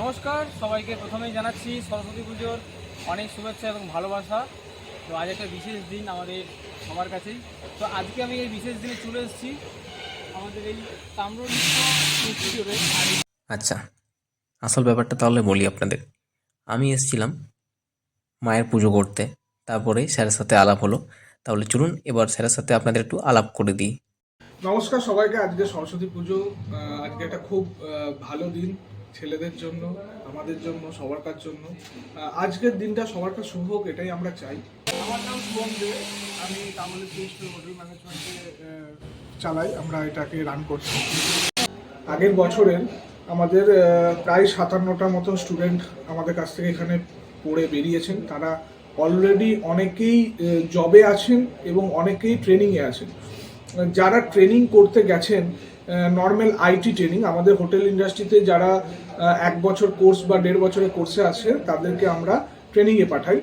নমস্কার সবাইকে প্রথমেই জানাচ্ছি সরস্বতী পুজোর অনেক শুভেচ্ছা এবং ভালোবাসা। তো আজ একটা বিশেষ দিন আমাদের সবার কাছেই। তো আজকে আমি এই বিশেষ দিনে চলে এসেছি আমাদের এই ইনস্টিটিউটে আচ্ছা আসল ব্যাপারটা তাহলে বলি আপনাদের। আমি এসেছিলাম মায়ের পুজো করতে তারপরে স্যারের সাথে আলাপ হলো। তাহলে চলুন এবার স্যারের সাথে আপনাদের একটু আলাপ করে দিই। নমস্কার সবাইকে আজকে সরস্বতী পুজো আজকে একটা খুব ভালো দিন। ছেলেদের জন্য, আমাদের জন্য, সবার কার জন্য। আজকের দিনটা সবার কাছে শুভ হোক, এটাই আমরা চাই। আমার নাম শুভম দে, আমি তামিল প্রিন্সিপাল হোটেল ম্যানেজমেন্টে চালাই, আমরা এটাকে রান করছি। আগের বছরের আমাদের প্রায় সাতান্নটা মতো স্টুডেন্ট আমাদের কাছ থেকে এখানে পড়ে বেরিয়েছেন। তারা অলরেডি অনেকেই জবে আছেন এবং অনেকেই ট্রেনিংয়ে আছেন। যারা ট্রেনিং করতে গেছেন নর্মাল আইটি ট্রেনিং আমাদের হোটেল ইন্ডাস্ট্রিতে যারা এক বছর কোর্স বা দেড় বছরের কোর্সে আছে, তাদেরকে আমরা ট্রেনিংয়ে পাঠাই,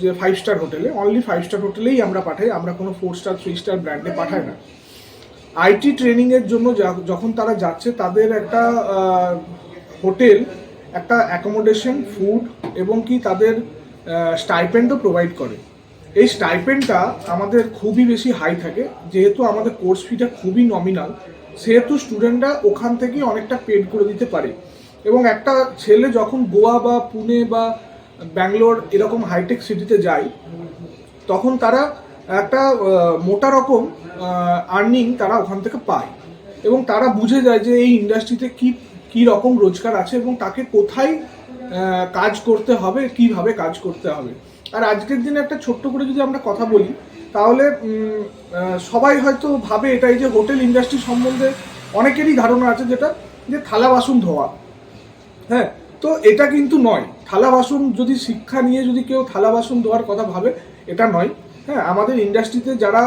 যে ফাইভ স্টার হোটেলে অনলি ফাইভ স্টার হোটেলেই আমরা পাঠাই, আমরা কোনো ফোর স্টার থ্রি স্টার ব্র্যান্ডে পাঠাই না। আইটি ট্রেনিংয়ের জন্য যখন তারা যাচ্ছে, তাদের একটা হোটেল একটা অ্যাকোমোডেশন ফুড এবং কি তাদের স্টাইপেন্ডও প্রোভাইড করে। এই স্টাইপেন্ডটা আমাদের খুবই বেশি হাই থাকে, যেহেতু আমাদের কোর্স ফিটা খুবই নমিনাল সেহেতু স্টুডেন্টরা ওখান থেকেই অনেকটা পেড করে দিতে পারে। এবং একটা ছেলে যখন গোয়া বা পুনে বা ব্যাঙ্গালোর এরকম হাইটেক সিটিতে যায়, তখন তারা একটা মোটা রকম আর্নিং তারা ওখান থেকে পায়। এবং তারা বুঝে যায় যে এই ইন্ডাস্ট্রিতে কি কি রকম রোজগার আছে এবং তাকে কোথায় কাজ করতে হবে, কীভাবে কাজ করতে হবে। আর আজকের দিনে একটা ছোট্ট করে যদি আমরা কথা বলি তাহলে সবাই হয়তো ভাবে এটাই যে হোটেল ইন্ডাস্ট্রি সম্বন্ধে অনেকেরই ধারণা আছে যেটা, যে থালা বাসন ধোয়া। হ্যাঁ তো এটা কিন্তু নয়। থালা বাসন যদি শিক্ষা নিয়ে যদি কেউ থালা বাসন ধোয়ার কথা ভাবে, এটা নয়। হ্যাঁ আমাদের ইন্ডাস্ট্রিতে যারা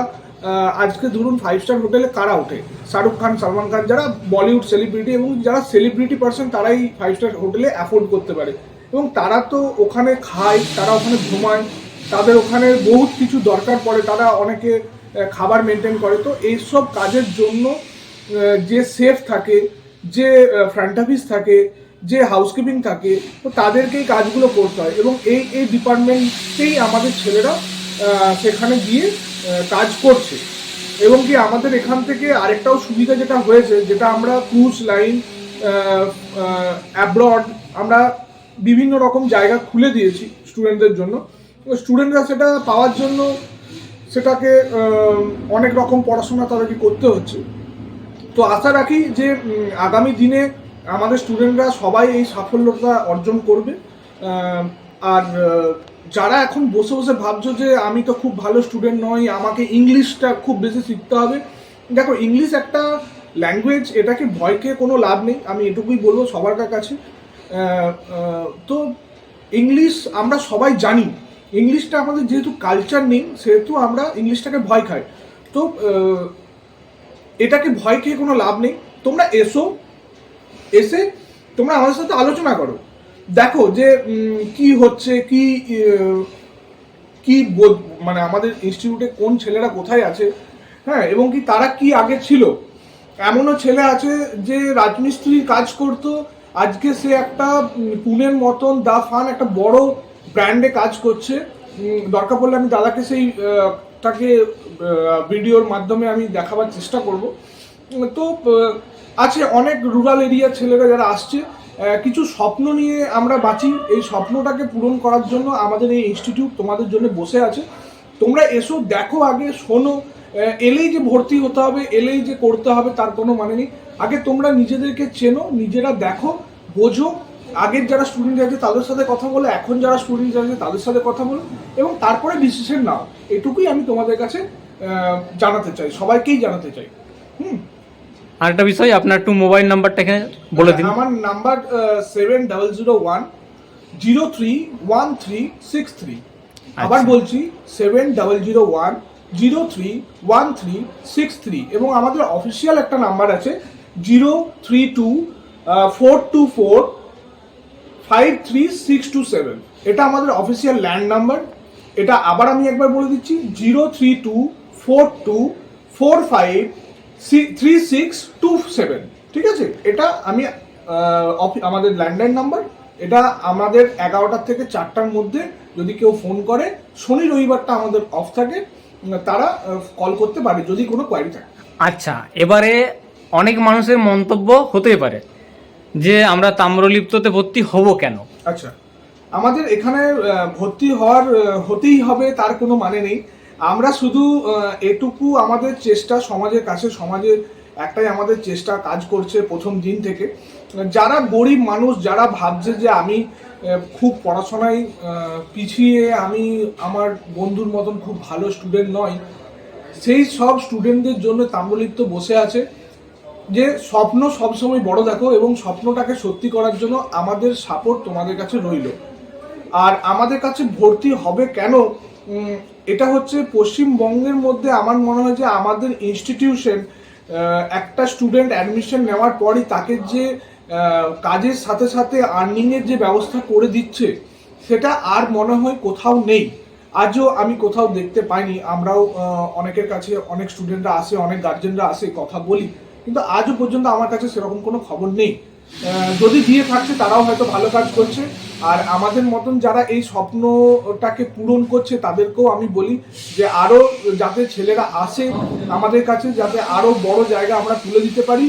আজকে ধরুন ফাইভ স্টার হোটেলে কারা ওঠে? শাহরুখ খান, সালমান খান, যারা বলিউড সেলিব্রিটি এবং যারা সেলিব্রিটি পার্সন তারাই ফাইভ স্টার হোটেলে অ্যাফোর্ড করতে পারে। এবং তারা তো ওখানে খায়, তারা ওখানে ঘুমায়। তাদের ওখানে বহুত কিছু দরকার পড়ে, তারা অনেকে খাবার মেনটেন করে। তো এইসব কাজের জন্য যে সেফ থাকে, যে ফ্রন্ট অফিস থাকে, যে হাউসকিপিং থাকে, তো তাদেরকেই কাজগুলো করতে হয়। এবং এই এই ডিপার্টমেন্টেই আমাদের ছেলেরা সেখানে গিয়ে কাজ করছে। এবং কি আমাদের এখান থেকে আরেকটাও সুবিধা যেটা হয়েছে, যেটা আমরা ক্রুজ লাইন অ্যাব্রড আমরা বিভিন্ন রকম জায়গা খুলে দিয়েছি স্টুডেন্টদের জন্য। স্টুডেন্টরা সেটা পাওয়ার জন্য সেটাকে অনেক রকম পড়াশোনা তাদেরকে করতে হচ্ছে। তো আশা রাখি যে আগামী দিনে আমাদের স্টুডেন্টরা সবাই এই সাফল্যতা অর্জন করবে। আর যারা এখন বসে বসে ভাবছ যে আমি তো খুব ভালো স্টুডেন্ট নই, আমাকে ইংলিশটা খুব বেশি শিখতে হবে। দেখো, ইংলিশ একটা ল্যাঙ্গুয়েজ এটাকে ভয়কে কোনো লাভ নেই, আমি এটুকুই বলব সবার কাছে। তো ইংলিশ আমরা সবাই জানি ইংলিশটা আমাদের যেহেতু কালচার নেই, সেহেতু আমরা ইংলিশটাকে ভয় খাই। তো এটাকে ভয় খেয়ে কোনো লাভ নেই। তোমরা এসো, এসে তোমরা আমাদের সাথে আলোচনা করো। দেখো যে কি হচ্ছে, কি কি মানে আমাদের ইনস্টিটিউটে কোন ছেলেরা কোথায় আছে হ্যাঁ এবং কি তারা কি আগে ছিল? এমনও ছেলে আছে যে রাজমিস্ত্রির কাজ করতো, আজকে সে একটা পুনের মতন দা ফান, একটা বড় ব্র্যান্ডে কাজ করছে। দরকার পড়লে আমি দাদাকে সেই তাকে ভিডিওর মাধ্যমে আমি দেখাবার চেষ্টা করব। তো আছে অনেক রুরাল এরিয়ার ছেলেরা যারা আসছে কিছু স্বপ্ন নিয়ে আমরা বাঁচি। এই স্বপ্নটাকে পূরণ করার জন্য আমাদের এই ইনস্টিটিউট তোমাদের জন্য বসে আছে। তোমরা এসো, দেখো আগে, শোনো। এলেই যে ভর্তি হতে হবে, এলেই যে করতে হবে, তার কোনো মানে নেই। আগে তোমরা নিজেদেরকে চেনো, নিজেরা দেখো, বোঝো। আগের যারা স্টুডেন্ট আছে তাদের সাথে কথা বলো এখন যারা স্টুডেন্ট আছে তাদের সাথে কথা বলো এবং তারপরে ডিসিশন নাও। এটুকুই আমি তোমাদের কাছে জানাতে চাই সবাইকেই জানাতে চাই। হুম? আরেকটা বিষয় আপনার একটু মোবাইল নাম্বারটা এখানে বলে দিন। আমার number seven double zero one zero three one three six three আবার আচ্ছা। বলছি seven double zero one zero three one three six three এবং আমাদের অফিসিয়াল একটা নাম্বার আছে zero three two four two four five three six two seven এটা আমাদের official land number এটা আবার আমি একবার বলে দিচ্ছি zero three two four two four five three six two seven ঠিক আছে? এটা আমি আমাদের ল্যান্ডলাইন নাম্বার এটা আমাদের এগারোটার থেকে চারটার মধ্যে যদি কেউ ফোন করে, শনি রবিবারটা আমাদের অফ থাকে তারা কল করতে পারে, যদি কোনো কোয়ারি থাকে। আচ্ছা এবারে অনেক মানুষের মন্তব্য হতেই পারে। যে আমরা তাম্রলিপ্ততে ভর্তি হব কেন? আচ্ছা আমাদের এখানে ভর্তি হওয়ার হতেই হবে, তার কোনো মানে নেই। আমরা শুধু এটুকু আমাদের চেষ্টা, সমাজের কাছে, সমাজের একটাই আমাদের চেষ্টা, কাজ করছে প্রথম দিন থেকে। যারা গরিব মানুষ, যারা ভাবছে যে আমি খুব পড়াশোনায় পিছিয়ে আমি আমার বন্ধুর মতন খুব ভালো স্টুডেন্ট নয় সেই সব স্টুডেন্টদের জন্য তাম্রলিপ্ত বসে আছে। যে স্বপ্ন সবসময় বড় দেখো এবং স্বপ্নটাকে সত্যি করার জন্য আমাদের সাপোর্ট তোমাদের কাছে রইল। আর আমাদের কাছে ভর্তি হবে কেন? এটা হচ্ছে পশ্চিমবঙ্গের মধ্যে আমার মনে হয় যে আমাদের ইনস্টিটিউশন একটা স্টুডেন্ট অ্যাডমিশন নেওয়ার পরই তাকে যে কাজের সাথে সাথে আর্নিংয়ের যে ব্যবস্থা করে দিচ্ছে, সেটা আর মনে হয় কোথাও নেই। আজও আমি কোথাও দেখতে পাইনি। আমরাও অনেকের কাছে অনেক স্টুডেন্টরা আসে, অনেক গার্জেনরা আসে, কথা বলি। কিন্তু আজও পর্যন্ত আমার কাছে সেরকম কোনো খবর নেই। যদি দিয়ে থাকছে, তারাও হয়তো ভালো কাজ করছে। আর আমাদের মতন যারা এই স্বপ্নটাকে পূরণ করছে, তাদেরকেও আমি বলি যে আরও যাতে ছেলেরা আসে আমাদের কাছে, যাতে আরও বড় জায়গা আমরা তুলে দিতে পারি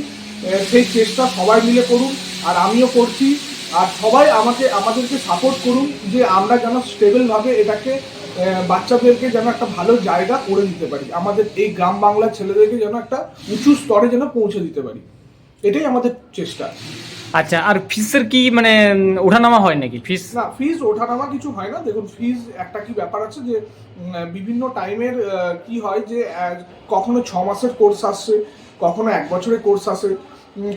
সেই চেষ্টা সবাই মিলে করুন। আর আমিও করছি। আর সবাই আমাকে, আমাদেরকে সাপোর্ট করুন যে আমরা যেন স্টেবলভাবে এটাকে বাচ্চাদেরকে যেন একটা ভালো জায়গা করে দিতে পারি। আমাদের এই গ্রাম বাংলার ছেলেদেরকে যেন একটা উঁচু স্তরে যেন পৌঁছে দিতে পারি। এটাই আমাদের চেষ্টা। আচ্ছা আর ফিসের কি মানে ওঠানামা হয় নাকি ফিস না ফিজ ওঠানামা কিছু হয় না। দেখুন ফিজ একটা কি ব্যাপার আছে যে বিভিন্ন টাইমের কি হয় যে কখনো ছ মাসের কোর্স আসছে কখনো এক বছরের কোর্স আসে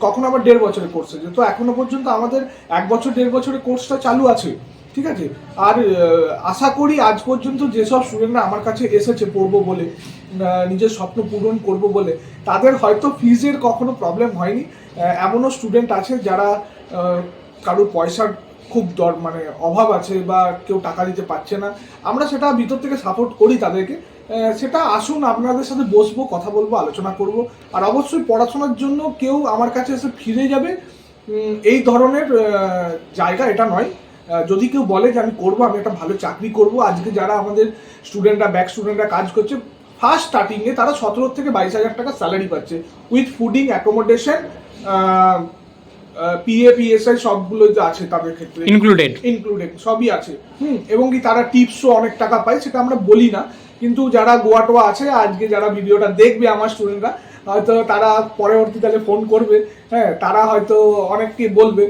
কখনো আবার দেড় বছরের কোর্স আছে তো এখনও পর্যন্ত আমাদের এক বছর দেড় বছরের কোর্সটা চালু আছে। ঠিক আছে? আর আশা করি আজ পর্যন্ত যেসব স্টুডেন্টরা আমার কাছে এসেছে পড়ব বলে নিজের স্বপ্ন পূরণ করব বলে, তাদের হয়তো ফিজের কখনো প্রবলেম হয়নি। এমনও স্টুডেন্ট আছে যারা কারোর পয়সার খুব দর মানে অভাব আছে বা কেউ টাকা দিতে পারছে না। আমরা সেটা ভিতর থেকে সাপোর্ট করি তাদেরকে। সেটা আসুন, আপনাদের সাথে বসবো, কথা বলব, আলোচনা করব। আর অবশ্যই পড়াশোনার জন্য কেউ আমার কাছে এসে ফিরে যাবে। এই ধরনের জায়গা এটা নয়। যদি কেউ বলে যে আমি করব আমি একটা ভালো চাকরি করব আজকে যারা আমাদের স্টুডেন্টরা ব্যাক স্টুডেন্টরা কাজ করছে ফার্স্ট স্টার্টিংয়ে তারা সতেরো থেকে বাইশ হাজার টাকা স্যালারি পাচ্ছে with fooding accommodation PA PSI সবগুলো যে আছে তাদের ক্ষেত্রে। ইনক্লুডেড ইনক্লুডেড সবই আছে। হুম এবং কি তারা টিপসও অনেক টাকা পায় সেটা আমরা বলি না। কিন্তু যারা গোয়া টোয়া আছে আজকে যারা ভিডিওটা দেখবে আমার স্টুডেন্টরা হয়তো তারা পরবর্তীকালে ফোন করবে হ্যাঁ তারা হয়তো অনেককে বলবে।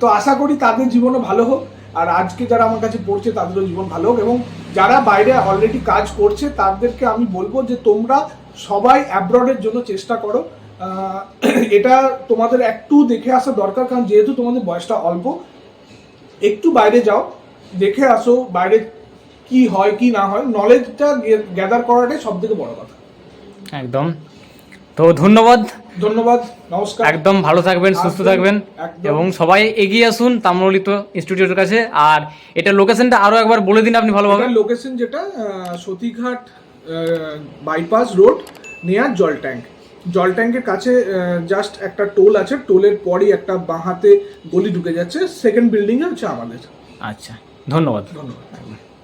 তো আশা করি তাদের জীবনও ভালো হোক। আর আজকে যারা আমার কাছে পড়ছে, তাদেরও জীবন ভালো হোক। এবং যারা বাইরে অলরেডি কাজ করছে, তাদেরকে আমি বলব যে তোমরা সবাই অ্যাব্রডের জন্য চেষ্টা করো। এটা তোমাদের একটু দেখে আসা দরকার, কারণ যেহেতু তোমাদের বয়সটা অল্প, একটু বাইরে যাও, দেখে আসো বাইরে কি হয়, কি না হয়। নলেজটা গ্যাদার করাটাই সব থেকে বড় কথা। একদম। তো ধন্যবাদ। ধন্যবাদ নমস্কার। একদম ভালো থাকবেন সুস্থ থাকবেন এবং সবাই এগিয়ে আসুন তাম্রলিত ইনস্টিটিউটের কাছে। আর এটা লোকেশনটা আরও একবার বলে দিন আপনি ভালোভাবে। লোকেশন যেটা সতীঘাট বাইপাস রোড নেয়ার জল ট্যাঙ্ক জল ট্যাঙ্কের কাছে জাস্ট একটা টোল আছে। টোলের পরই একটা বাঁ হাতে গলি ঢুকে যাচ্ছে। সেকেন্ড বিল্ডিং হচ্ছে আমাদের। আচ্ছা ধন্যবাদ। ধন্যবাদ।